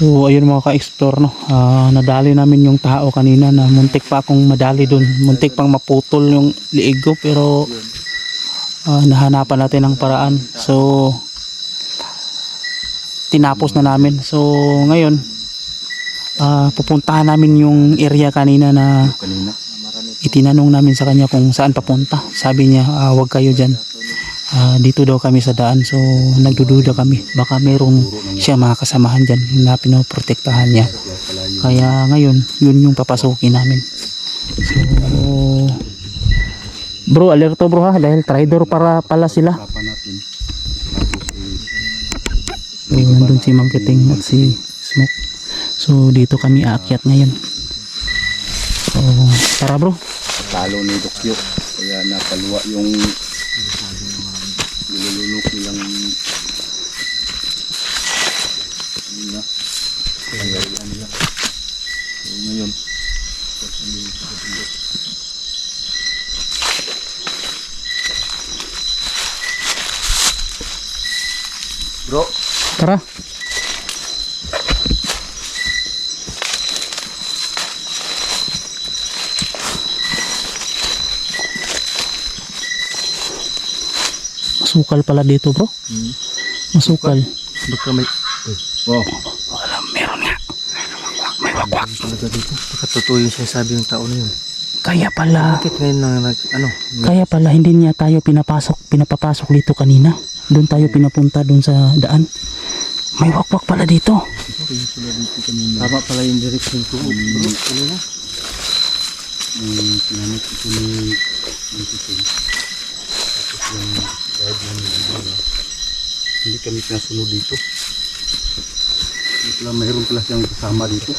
So ayun mga ka-explore no. Ah, nadali namin yung tao kanina na muntik pa akong madali dun. Muntik pang maputol yung liig ko pero ah, nahanapan natin ng paraan. So tinapos na namin. So ngayon ah, pupuntahan namin yung area kanina na itinanong namin sa kanya kung saan papunta. Sabi niya, ah, wag kayo dyan. Ah, dito daw kami sa daan. So, nagdududa kami. Baka merong siya mga kasamahan dyan na pinoprotektahan niya. Kaya ngayon, yun yung papasukin namin. So, bro, alerto bro ha. Dahil traitor para pala sila. Ayun, nandun si Mang Kiting at si Smoke. So, dito kami aakyat ngayon. So, tara bro. talo ni Dokyo. Kaya napaluwa yung nilulunok nilang nila. Kaya yan nila. So ngayon, Bro, Tara. Masukal pala dito bro. Masukal. baka may... Oh, Wala, meron nga. May wakwak. talaga dito. Baka totoo yung sinasabi ng tao na yun. Kaya pala, Bakit ngayon lang nag, ano, kaya pala hindi niya tayo pinapasok, pinapapasok dito kanina. Doon tayo pinapunta doon sa daan. May wakwak pala dito. tama pala yung direction ko. Bro, ano na? yung pinanit ito ni ng titing. Tapos yung guide na hindi kami pinasunod dito. Hindi pala mayroon pala siyang kasama dito.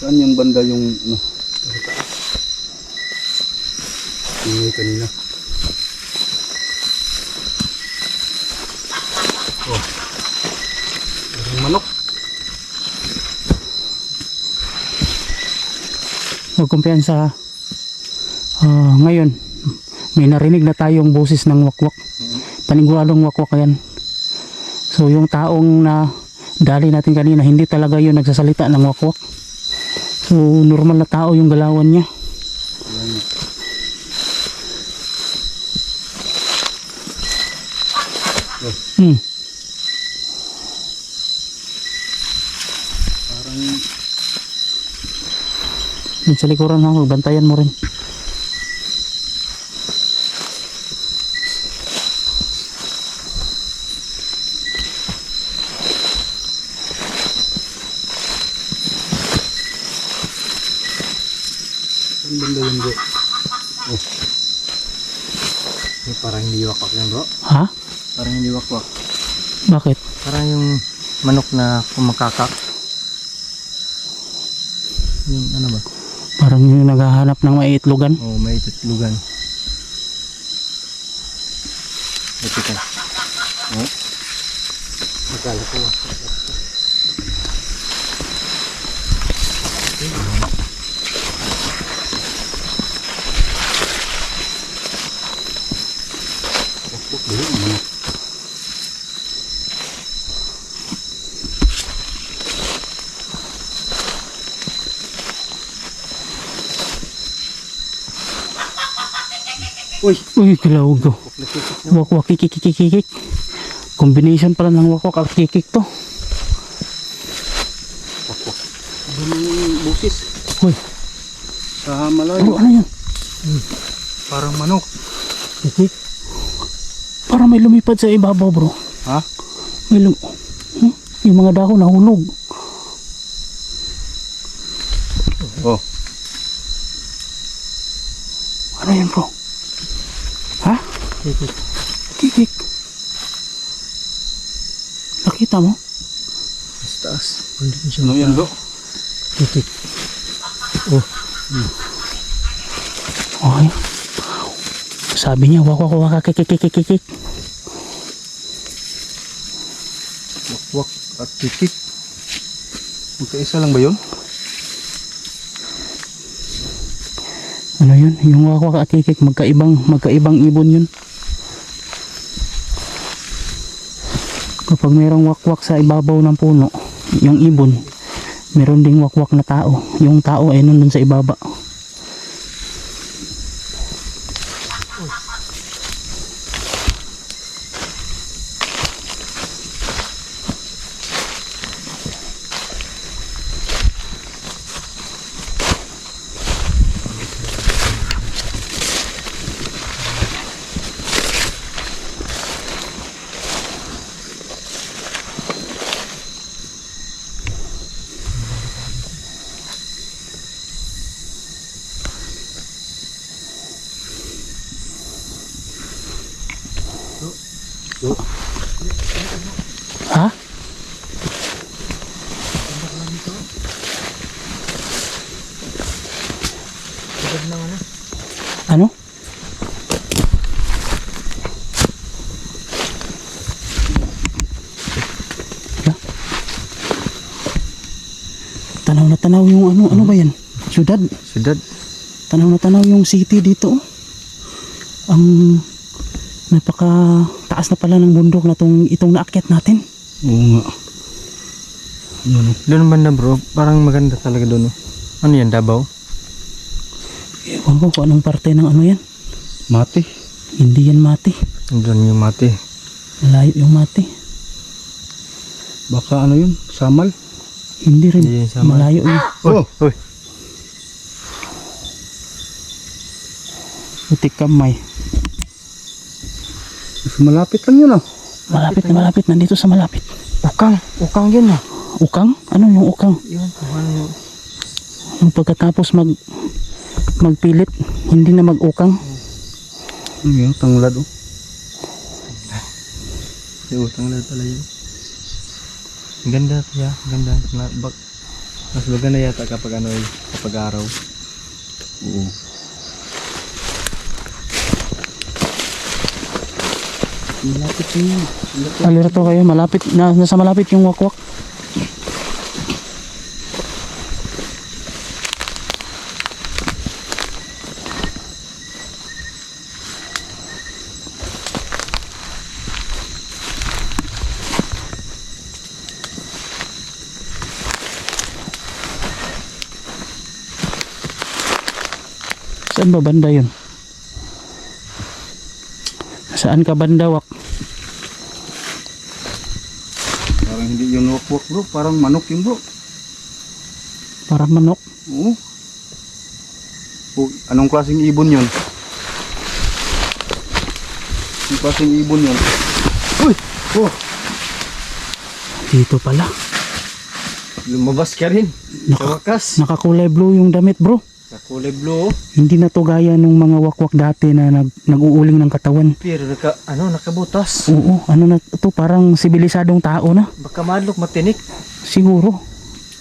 Saan yung banda yung ano? Ingay kanina. Oh. Merong manok. Huwag kumpiyansa. Ah, ngayon, may narinig na tayong boses ng wakwak. Paniguradong wakwak yan. So yung taong na dali natin kanina, hindi talaga yun nagsasalita ng wakwak. So normal na tao yung galawan niya. Hmm. Parang sa likuran ako, bantayan mo rin. Saan banda yun bro? Eh, parang hindi wakwak yan bro. Ha? Parang hindi wakwak. Bakit? Parang yung manok na kumakakak. Yung ano ba? Parang yung naghahanap ng maiitlogan. Oh, may tutlugan. Ito ka. Oh. Akala ko wakwak. Manok. Uy! Uy, kilawag to. Wakwak, kikikikikik. Combination pala ng wakwak at kikik to. Wakwak. Ano yung busis? Uy, Sa bro, malayo. ano yan? Parang manok. Kikik. May lumipad sa ibabaw bro. Ha? May lum... Hmm? Yung mga dahon nahulog. Oh. Ano yan bro? Ha? Kikik. Kikik. Nakita mo? Mas taas. Ano yan bro? Kikik. Okay. Sabi niya, wak wak wak kikikikikik. Wakwak at kikik. Magkaisa lang ba yun? Ano yun? Yung wakwak at kikik, magkaibang, magkaibang ibon yun. Kapag mayroong wakwak sa ibabaw ng puno, yung ibon, meron ding wakwak na tao. Yung tao ay nandun sa ibaba. Ano? Hala. Tanaw na tanaw yung ano, ano ba yan? Syudad. Sudad. Tanaw na tanaw yung city dito. oh. Ang napaka taas na pala ng bundok na tong, itong naakyat natin. Oo nga. Yan o. Doon banda bro, parang maganda talaga doon. oh. Ano yan, Davao? Ewan ko kung anong parte ng ano yan. Mati. Hindi yan mati. Doon yung mati. Malayo yung mati. Baka ano yun? Samal? Hindi rin. Hindi yan sama. Malayo yun. Oh! Uy, Putik kamay. Mas malapit lang yun ah. Malapit na malapit. Nandito sa malapit. ukang. Ukang yun ah. Ukang? Ano yung ukang? Yun, ano yun. Yung pagkatapos mag magpilit, hindi na mag-ukang. Ano yun? Tanglad oh. Yung utang lahat pala yun. Ang Ganda siya, ang ganda. Bak, mas maganda yata kapag ano eh, kapag araw. Oo. Malapit yun. Alirto kayo, malapit. Na, nasa malapit yung wakwak. Saan ba banda yun? Saan ka banda, Wak? Parang hindi yun wakwak bro. Parang manok yun bro. Para manok. Oo. Anong klaseng ibon yun? Anong klaseng ibon yun? Uy! Oh! Dito pala. Lumabas ka rin. Naka- Sa wakas. Nakakulay blue yung damit, bro. Sa kulay blue. Hindi na to gaya nung mga wakwak dati na nag, nag-uuling ng katawan. Pero naka, ano, nakabutas. Oo, ano na to parang sibilisadong tao na. Baka madlok matinik. Siguro.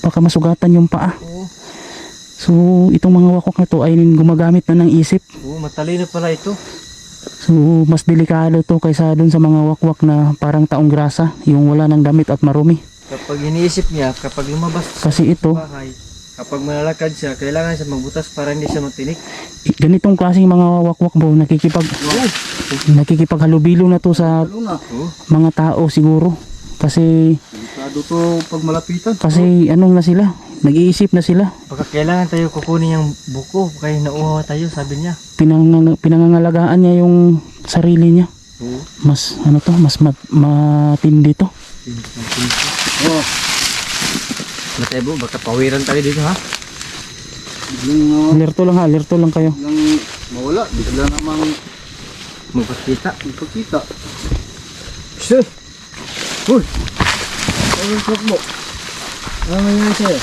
Baka masugatan yung paa. Oo. So, itong mga wakwak na to ay gumagamit na ng isip. Oo, matalino pala ito. So, mas delikado to kaysa dun sa mga wakwak na parang taong grasa, yung wala ng damit at marumi. Kapag iniisip niya, kapag lumabas Kasi ito, bahay, kapag malalakad siya, kailangan siya magbutas para hindi siya matinik. ganitong klaseng mga wakwak bro, nakikipag, nakikipaghalubilo na to sa na. Oo. mga tao siguro. Kasi, Delikado to pag malapitan. kasi anong na sila, nag-iisip na sila. Baka kailangan tayo kukunin yung buko, kaya nauhaw tayo, sabi niya. Pinang, pinangangalagaan niya yung sarili niya. Oo. Mas, ano to, mas mat, matindi to. Oh, Matebo, baka pawiran tayo dito ha? yung uh, Alerto lang ha, alerto lang kayo. yung mawala, bigla namang Magpakita. magpakita. Sir! Uy! Ano yung truck mo? Ano nangyayari sa'yo?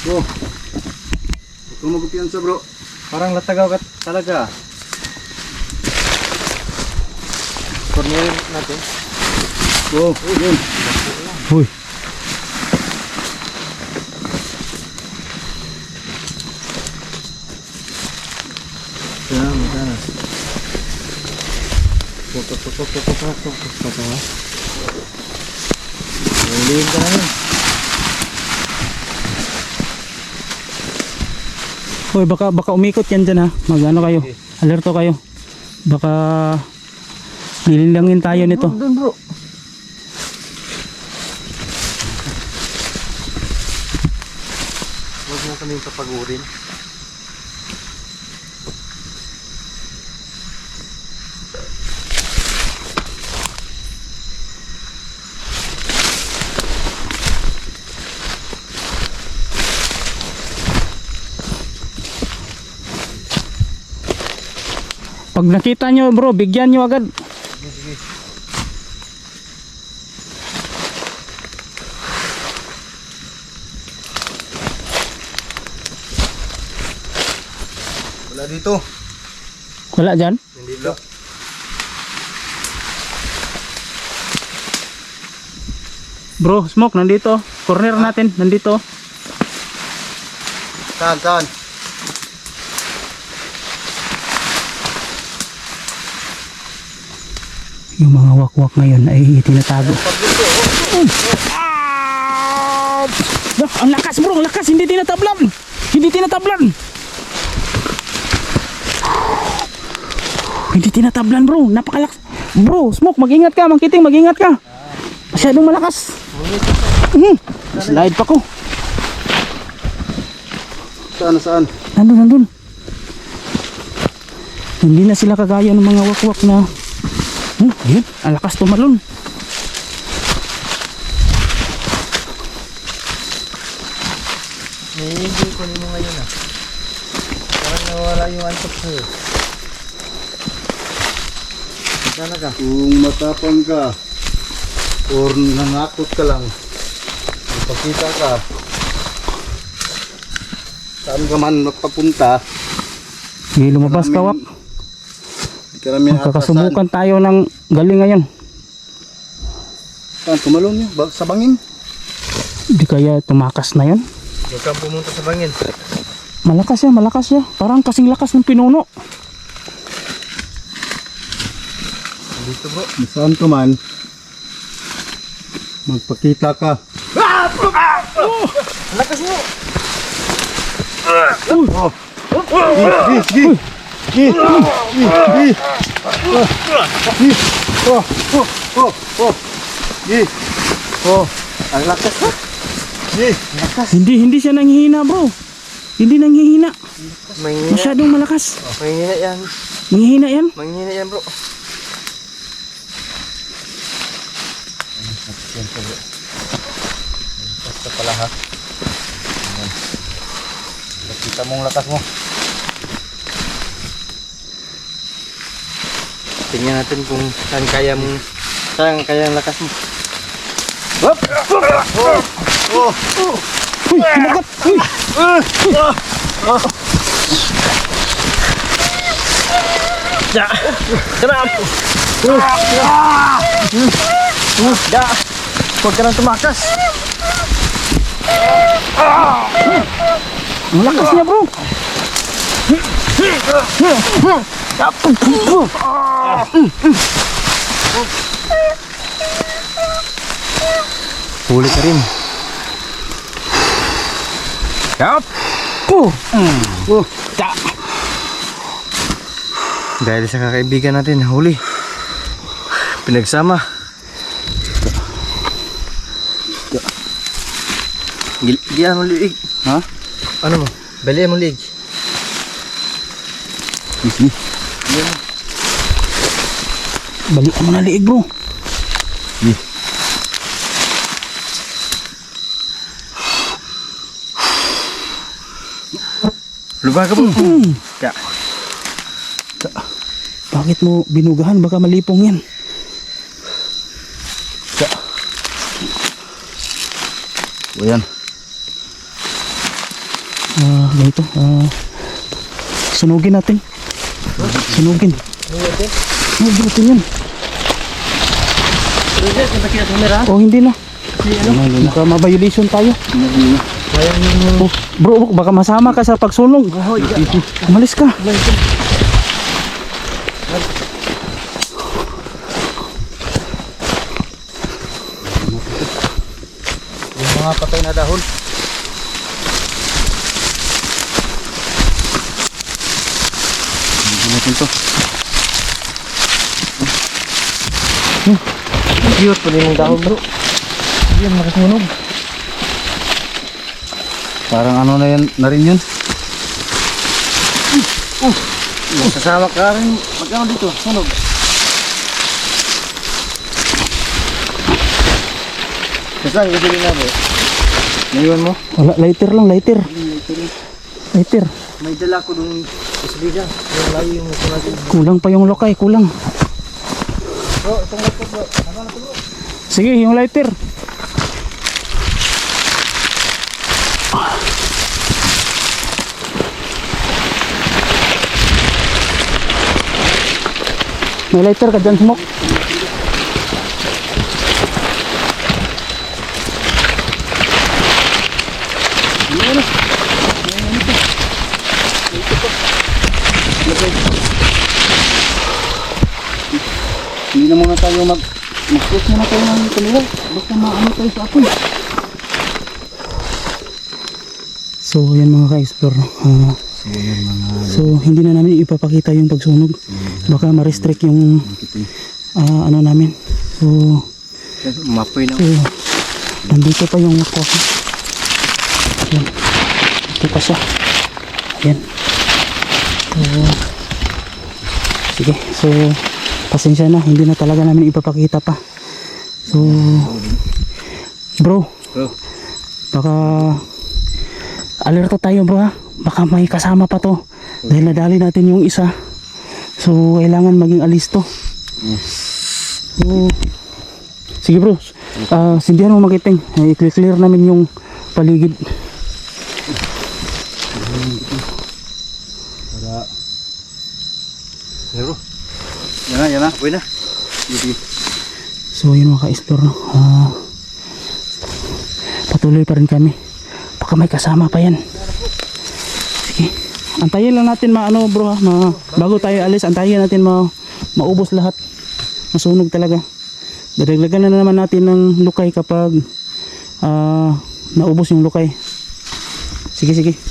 Bro, huwag kang magkupiyansa bro. Parang latagaw ka talaga. Cornel natin. Bro, yun. Uy, Lilihim ka na yun. Hoy, baka, baka umikot yan dyan ha. Magano kayo. Alerto kayo. Baka nililangin tayo nito. Doon bro. Huwag mo kami papagurin. Pag nakita nyo bro, bigyan nyo agad. Wala dito. Wala dyan. Hindi bro. Bro, smoke nandito. Corner natin nandito. Saan, saan? Yung mga wakwak ngayon ay tinatago. Ah, ang lakas bro, ang lakas. Hindi tinatablan. Hindi tinatablan. Hindi tinatablan bro. Napakalakas. Bro, smoke, mag-ingat ka. Mangkiting, mag-ingat ka. Masyadong malakas. Hmm. Slide pa ko. Saan, saan? Nandun, nandun. Hindi na sila kagaya ng mga wakwak na Hmm, yun, ang lakas tumalon. May hindi ko mo ngayon ah. Parang nawala yung antok sa'yo. Sana ka? Kung matapang ka, or nanakot ka lang, magpakita ka, saan ka man magpapunta, Sige, lumabas ka, wak. Hindi ka namin Magkakasubukan tayo ng galing ngayon. Saan, tumalon niyo? Ba- Sa bangin? Hindi kaya tumakas na yun. Huwag kang pumunta sa bangin. Malakas siya, malakas siya. Parang kasing lakas ng pinuno. Dito bro. Saan ka man, magpakita ka. Lakas mo! Gi, gi. Gi. Oh, oh, oh, oh. Oh, Ang lakas gi. Hindi, hindi siya nanghihina bro. Hindi nanghihina. Manghina. Masyadong malakas. Manghina yan. Nanghihina yan. Manghina yan bro. Basta pala ha. Nakita mong lakas mo. Tingnan natin kung saan kaya mong saan kaya ang lakas mo. Uy, kumagat. Uy. Da! Sarap! Da! Huwag ka nang tumakas! Niya bro. Huli ka rin. Yup! Oh. Oh, Dahil sa kakaibigan natin, huli. Pinagsama. Gil Giyan mo liig. ha? Ano mo? Balian mo liig. Easy. Balikan mo na liig bro. Lubag ka po. Ya. Bakit mo binugahan? Baka malipong yan. O yan. Ah, ganito. Ah, sunugin natin. Sunugin. Sunugin natin yan. Oh, hindi na. Baka ma-violation tayo. Oh, bro, baka masama ka sa pagsunog. Umalis ka. Yung mga patay na dahon. Ito. Cute pa yung dahon bro. Hindi yan makasunog. Parang ano na yan, na rin yun. Sasama ka rin. Magkano dito? Sunog. Kasang gusto na bro? Naiwan mo? Wala, lighter lang, lighter. Lighter. May dala ko dun ito natin. Kulang pa yung lokay, kulang. Bro, itong laptop bro. Ano na bro? Sige, yung lighter. May lighter ka dyan, smoke. Hindi muna tayo mag... Mag-close muna tayo ng kanila. Basta maano tayo sa apoy. So, yan mga ka-explore. Ah, So mga so, hindi na namin ipapakita yung pagsunog. Baka ma-restrict yung ah, ano namin. So, Mapoy na. so, nandito pa yung coffee. Yan. Ito pa siya. Ayan. So, sige. So, pasensya na. Hindi na talaga namin ipapakita pa. So, bro, Bro. baka alerto tayo bro ha. Baka may kasama pa to. Dahil nadali natin yung isa. So, kailangan maging alisto. So, sige bro. Ah, sindihan mo magiting. Eh, i-clear namin yung paligid. Para... Bro. Yan na, yan na. Apoy na. Sige. So, yun mga ka-explore. No? Ah, patuloy pa rin kami. Baka may kasama pa yan. Sige. Antayin lang natin maano bro ha. Ma, bago tayo alis, antayin natin ma, maubos lahat. Masunog talaga. Dadaglagan na naman natin ng lukay kapag ah, naubos yung lukay. Sige, sige.